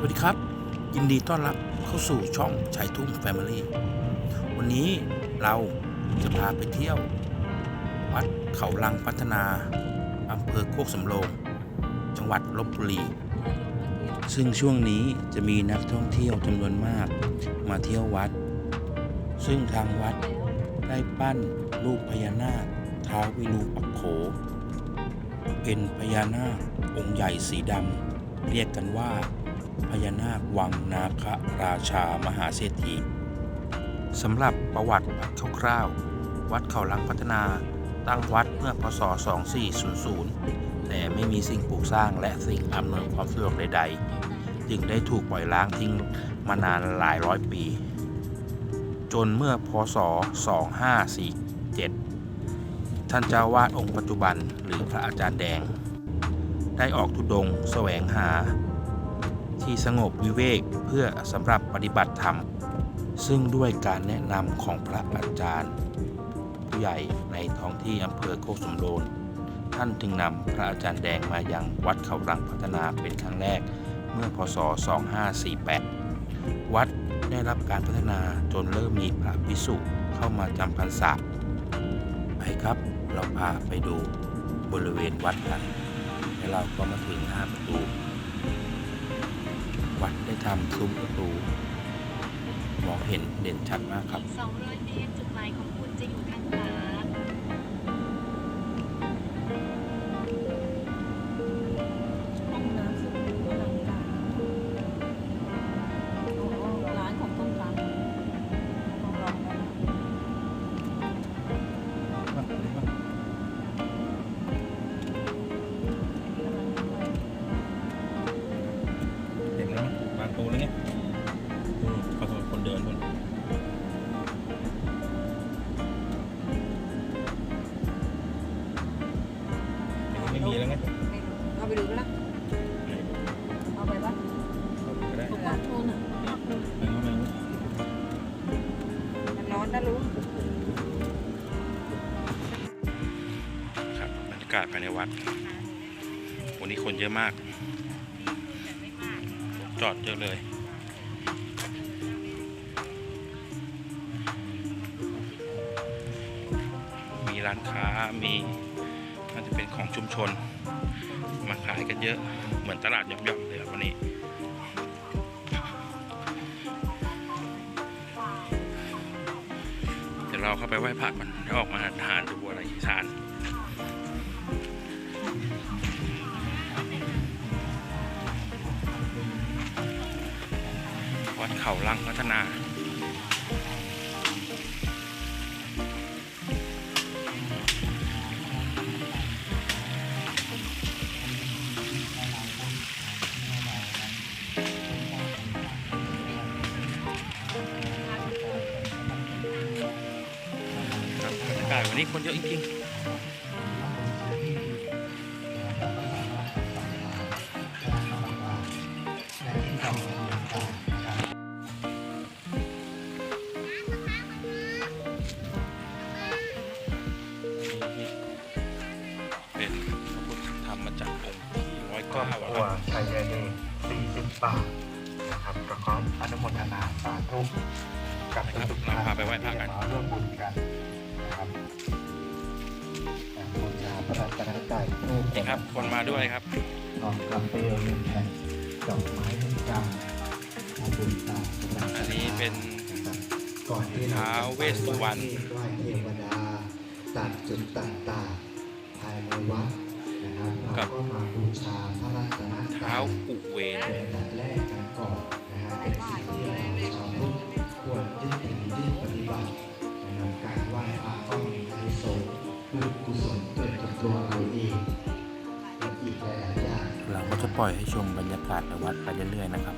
สวัสดีครับ ยินดีต้อนรับเข้าสู่ช่องชายทุ่งแฟมิลี่วันนี้เราจะพาไปเที่ยว วัดเขาลังพัฒนาอำเภอโคกสำโรง จังหวัดลบบุรี ซึ่งช่วงนี้จะมีนักท่องเที่ยวจำนวนมากมาเที่ยววัด ซึ่งทางวัดได้ปั้นรูปพญานาคท้าววิรูปักโข เป็นพญานาคองค์ใหญ่สีดำเรียกกันว่า พญานาควังนาคราชามหาเศรษฐีสำหรับประวัติวัดคร่าวๆ วัดเขาลังพัฒนาตั้งวัดเมื่อพศ 2400 แต่ไม่มีสิ่งปลูกสร้างและสิ่งอำนวยความสะดวกใดๆ จึงได้ถูกปล่อยล้างทิ้งมานานหลายร้อยปี จนเมื่อพศ 2547 ท่านเจ้าวาดองค์ปัจจุบันหรือพระอาจารย์แดง ได้ออกทุดงค์แสวงหา ที่สงบวิเวกเพื่อสำหรับปฏิบัติธรรม ซึ่งด้วยการแนะนำของพระอาจารย์ ผู้ใหญ่ในท้องที่อำเภอโคกสมโรนท่านจึงนำพระอาจารย์แดงมายังวัดเขารังพัฒนาเป็นครั้งแรกเมื่อพศ 2548 วัดได้รับการพัฒนาจนเริ่มมีพระภิกษุเข้ามาจำพรรษาไปครับ เราพาไปดูบริเวณวัดกันแล้วเราก็มาถึงหน้าประตู วัดได้ทำซุ้มประตูมองเห็นเด่นชัดมากครับ 200 เมตรจุดหมายของ วัด วันนี้คนเยอะมาก จอดเยอะเลย มีร้านค้ามีน่าจะเป็นของชุมชน มาขายกันเยอะ เหมือนตลาดย่อมๆเลยวันนี้เดี๋ยวเราเข้าไปไหว้พระก่อนแล้วออกมาทานดูอะไรทาน เขาลังพัฒนาวันนี้คนเยอะจริงๆ รัตนตรัยรูปนี่ครับ คนมาด้วยครับทองคำเปลวหนึ่งแผ่นดอกไม้หนึ่งจานทำบุญตามกำลังศรัทธาอันนี้เป็นก่อนที่ท้าวเวสสุวรรณไหว้เทวดาตัดจุดต่างๆภายในวัดนะครับเราก็มาบูชาพระรัตนตรัเท้ายอุเวนเป็นอันดับแรกกันก่อนนะฮะเป็นสิ่งที่เราชาวพุทธควรยึดถือยึดปฏิบัตินะครับการไหว้พระต้องมีอานิสงส์คือกุศลเกิดกับ ตัวเราเองและอีกหลายๆอย่างเราก็จะปล่อยให้ชมบรรยากาศในวัดไปเรื่อยๆนะครับ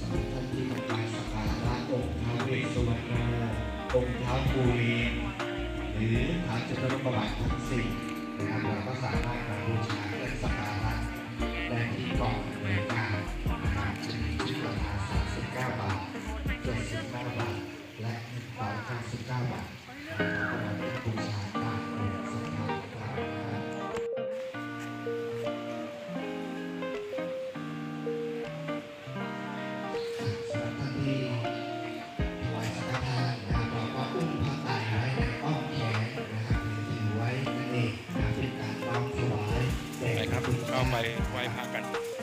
สำหรับท่านที่ต้องการสักการะองค์ท้าวเวสสุวรรณองค์ท้าวภูเวนหรือพระจตุรประวัติทั้งสี่นะครับเราก็สามารถมาบูชาเพื่อสักการะได้ที่เกาะเหมือนกันนะครับจะมีชุดราคา39 บาท 79 บาท และ199 บาท เรา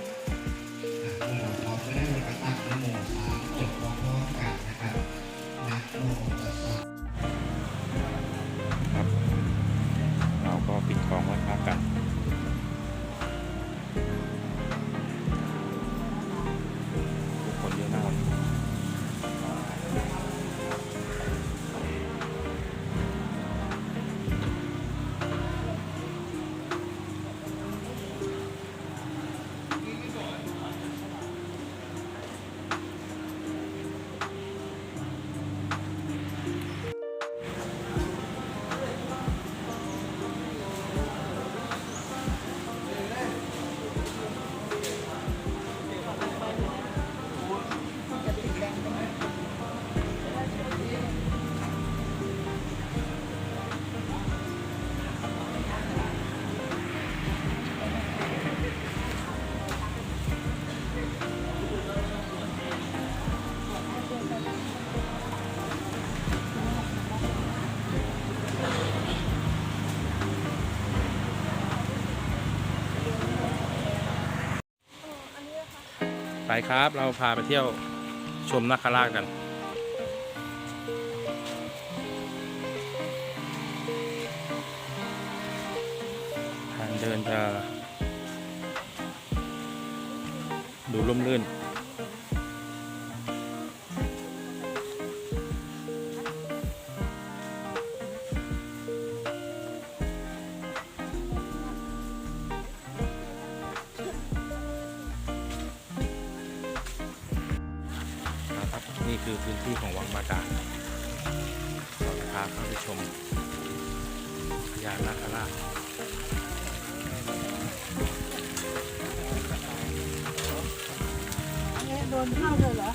ไปครับ เราพาไปเที่ยวชมนาคราชกัน ทางเดินจะดูร่มรื่น ญานาคราชโดนเข้าเลยเหรอ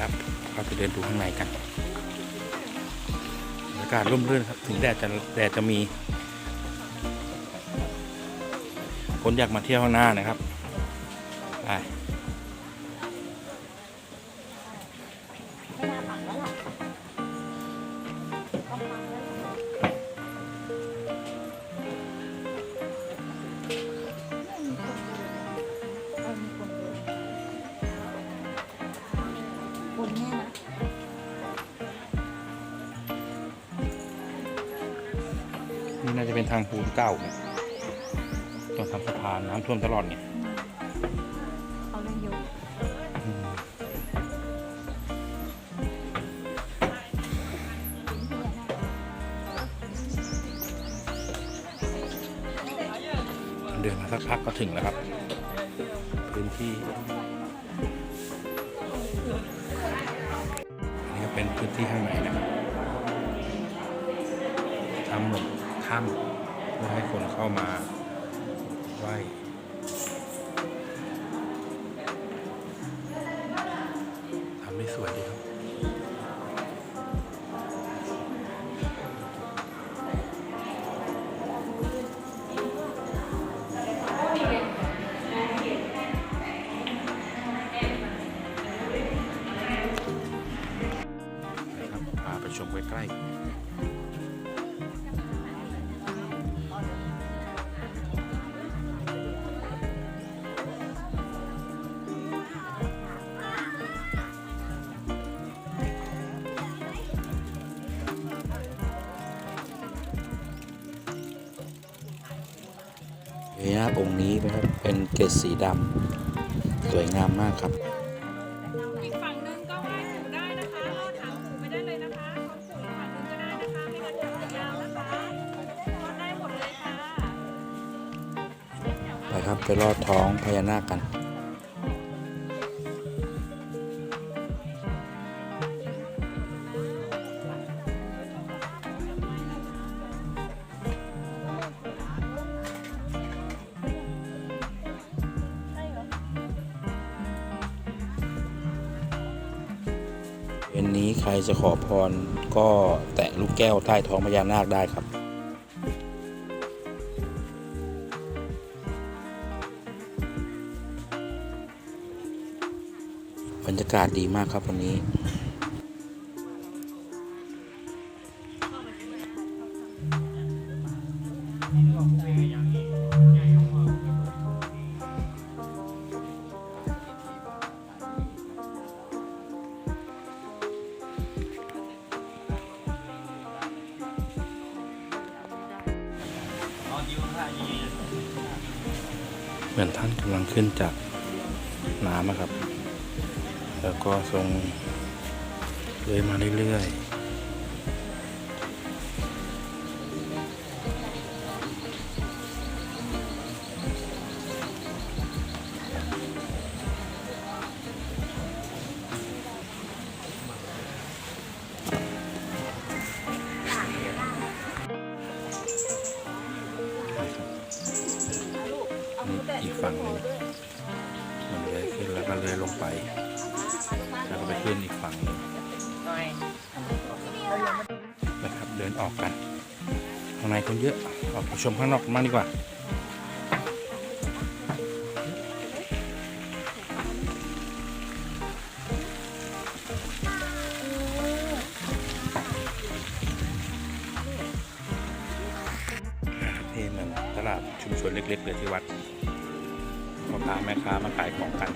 นะครับ เราจะเดินดูข้างในกันบรรยากาศร่มรื่นครับ ถึงแดดจะแดดจะมี คนอยากมาเที่ยวข้างหน้านะครับไป นี่น่าจะเป็นทางปูนเก่าเนี่ยต้องทำสะพานน้ำท่วมตลอดเนี่ยเขาเล่นอยู่อืมเดินมาสักพักก็ถึงแล้วครับ พื้นที่อันนี้ก็เป็นพื้นที่ข้างในนะครับทำเหมือน ถ้ำเพื่อให้คนเข้ามาไหว้ทำได้สวยดีครับนะครับ ๆพญานาคองค์นี้นะครับเป็นเกศสีดำสวยงามมากครับอีกฝั่งนึงก็ไหว้ปู่ได้นะคะลอดหางปู่ไปได้เลยนะคะของปู่อีกฝั่งนึงก็ได้นะคะไม่งั้นทางจะยาวนะคะลอดได้หมดเลยค่ะไปครับไปลอดท้องพญานาคกันเป็น จะขอพรก็แตะลูกแก้วใต้ท้องพญานาคได้ครับ บรรยากาศดีมากครับวันนี้ จากน้ำอะครับ แล้วก็ทรงเลยมาเรื่อยๆ ข้างในคนเยอะออกไปชมข้างนอกมากดีกว่านี่เหมือนตลาดชุมชนเล็กๆเลยที่วัดพ่อค้าแม่ค้ามาขายของกัน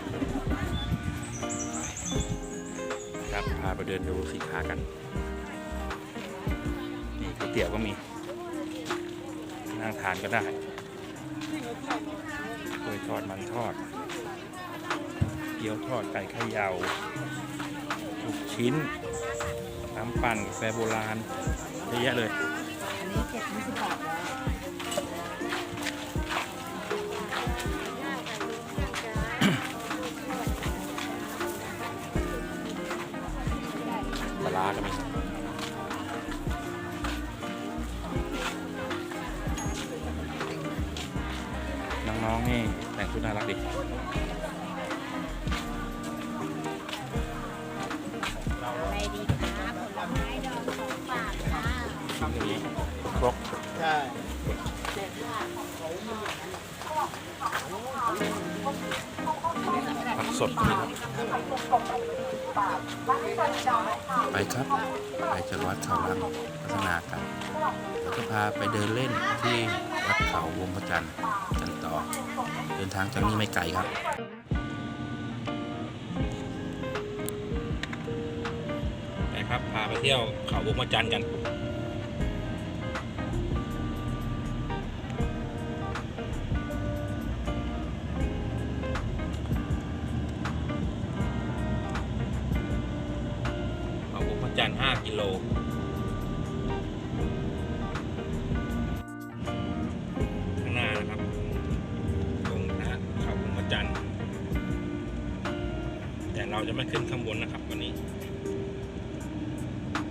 ครับพาไปเดินดูสินค้ากันนี่ก๋วยเตี๋ยวก็มีานก็ได้กล้วยทอดมันทอด เกี๊ยวทอดไก่ขยาวลูกชิ้น น้ำปั่นกาแฟโบราณเยอะแยะเลย อันนี้เจ็ดยี่สิบบาท แต่งชุดน่ารักดินี่ครกผักสดก็มีครับไปครับ ไปจากวัดเขาลังพัฒนากันแล้วก็พาไปเดินเล่นที่วัดเขาวงพระจันทร์กันต่อ เดินทางจากนี้ไม่ไกลครับไปครับพาไปเที่ยวเขาบุกมาจันกัน จะไม่ขึ้นข้างบนนะครับ วันนี้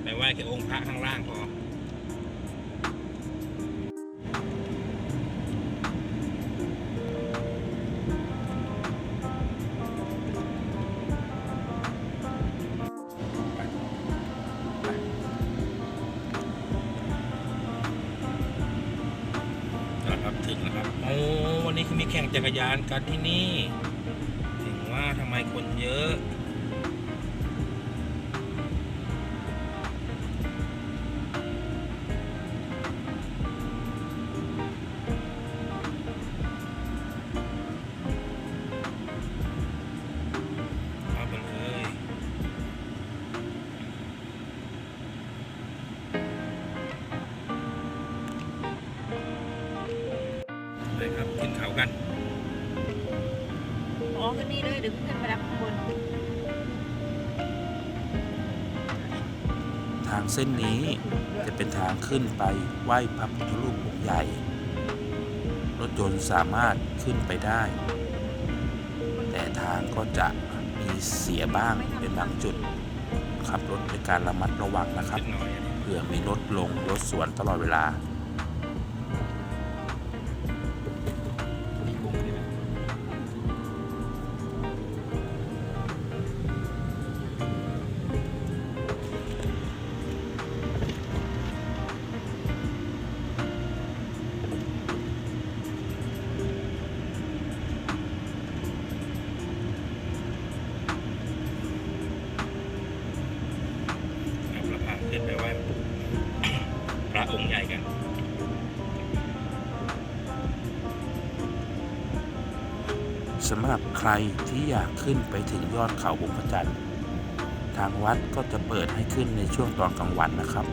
ไปไหว้แค่องค์พระข้างล่างพอนะครับถึงแล้วครับ โอ้ วันนี้เขามีแข่งจักรยานกันที่นี่ ถึงว่าทำไมคนเยอะ เส้นนี้จะเป็นทางขึ้นไปไหว้พระพุทธรูปองค์ใหญ่ รถยนต์สามารถขึ้นไปได้ แต่ทางก็จะมีเสียบ้างเป็นบางจุด ขับรถด้วยการระมัดระวังนะครับเพื่อมีรถลงรถสวนตลอดเวลา ขึ้นไปไหว้พระองค์ใหญ่กันสำหรับใครที่อยากขึ้นไปถึงยอดเขาบุพจันทร์ทางวัดก็จะเปิดให้ขึ้นในช่วงตอนกลางวันนะครับ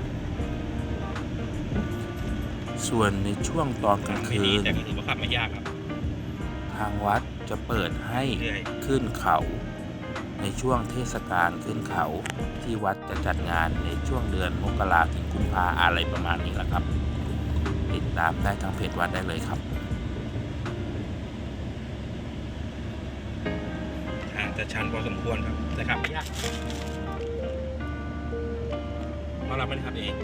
ส่วนในช่วงตอนกลางคืนทางวัดจะเปิดให้ขึ้นเขา ในช่วงเทศกาลขึ้นเขาที่วัดจะจัดงานในช่วงเดือนมกราถึงกุมภาอะไรประมาณนี้แหละครับ ติดตามได้ทางเพจวัดได้เลยครับทางจะชันพอสมควรครับแต่ขับไม่ยากเพราะเราไม่ได้ขับเอง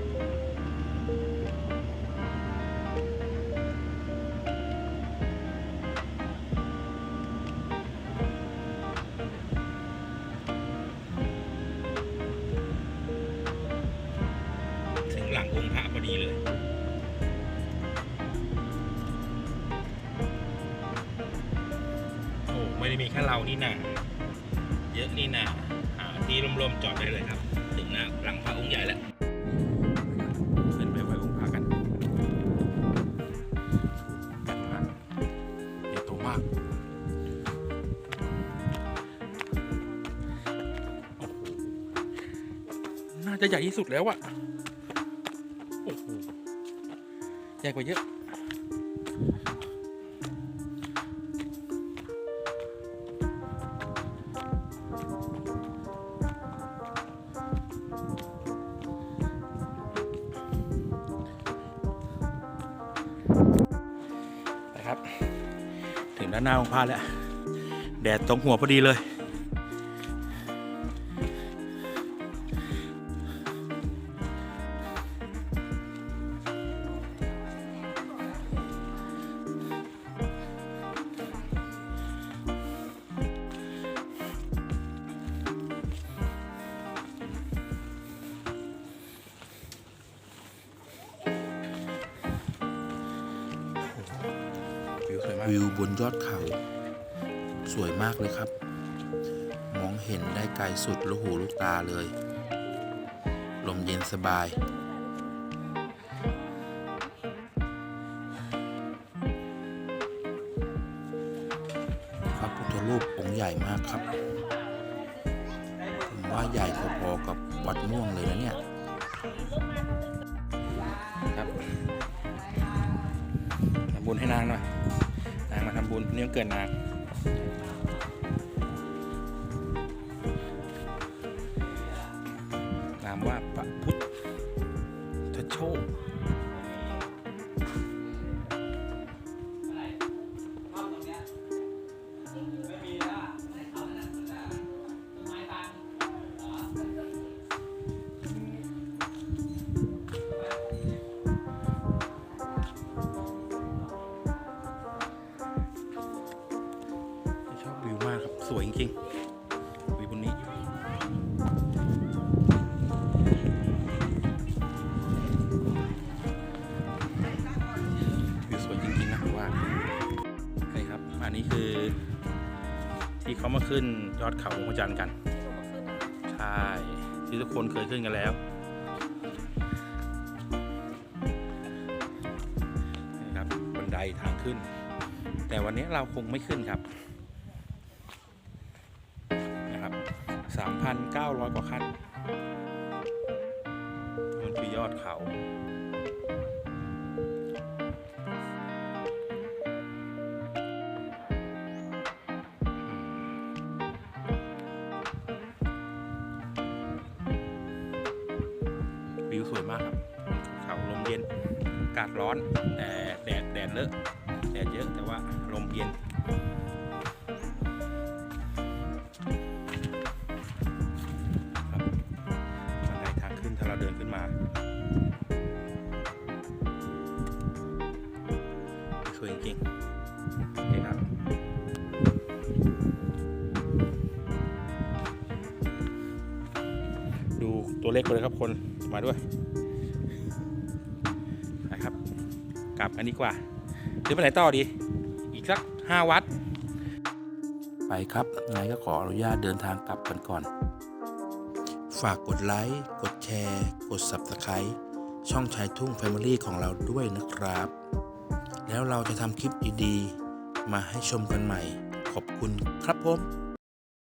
ใหญ่ที่สุดแล้วอะโอ้โหใหญ่กว่าเยอะ นะครับ ถึงด้านหน้าของพระแล้ว แดดตรงหัวพอดีเลย สบายพระพุทธรูปองค์ใหญ่มากครับผมว่าใหญ่พอๆกับวัดม่วงเลยนะเนี่ยครับทำบุญให้นางหน่อย นางมาทำบุญนี่วันเกิดนาง ขึ้นยอดเขาหลวงพระจันทร์กันใช่ที่ทุกคนเคยขึ้นกันแล้วนี่ครับบันไดทางขึ้น แต่วันนี้เราคงไม่ขึ้นครับนะครับ 3,900 กว่าขั้นมันคือยอดเขา ร้อน แต่แดดแดดเลอะแดดเยอะแต่ว่าลมเย็นครับบันไดทางขึ้นถ้าเราเดินขึ้นมา สวยจริงๆนี่ครับดูตัวเลขไปเลยครับคนมาด้วย กลับกันดีกว่าหรือไปไหนต่อดี อีกสักห้าวัด ไปครับไงก็ขออนุญาตเดินทางกลับกันก่อน ฝากกดไลค์ กดแชร์ กด Subscribe ช่องชายทุ่ง Family ของเราด้วยนะครับ แล้วเราจะทำคลิปดีๆ มาให้ชมกันใหม่ ขอบคุณครับผม